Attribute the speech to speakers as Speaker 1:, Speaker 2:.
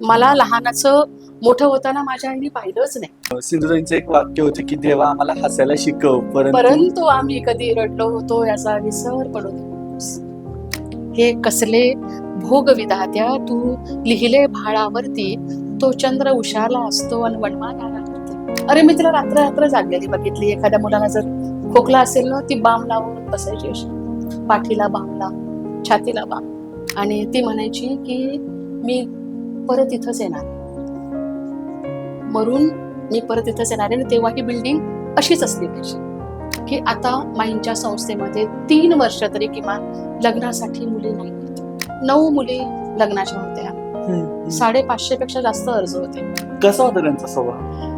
Speaker 1: मला लहानाचं मोठं होताना माझ्या आईने पाहिलंच नाही.
Speaker 2: सिंधुताईंचं एक वाक्य होतं की देवा आम्हाला हसायला शिकव परंतु
Speaker 1: परंतु आम्ही कधी रडलो होतो याचा विसर पडू नकोस. हे कसले भोग विधात्या तू लिहिले भाळावरती तो चंद्र उशाला असतो आणि राहते अरे मी तिला रात्र रात्र जागलेली बघितली. एखाद्या मुलाला जर खोकला असेल ना ती बाम लावून बसायची अशी. पाठीला बाम लाव छातीला बाम. आणि ती म्हणायची की मी परत इथंच येणार. मरून मी परत इथंच येणार आहे आणि तेव्हा ही बिल्डिंग अशीच असली पाहिजे. की आता माईंच्या संस्थेमध्ये तीन वर्ष तरी किमान लग्नासाठी मुली नाही नऊ मुली लग्नाच्या होत्या. साडेपाचशे पेक्षा जास्त अर्ज होते.
Speaker 2: कसा होता त्यांचा स्वभाव?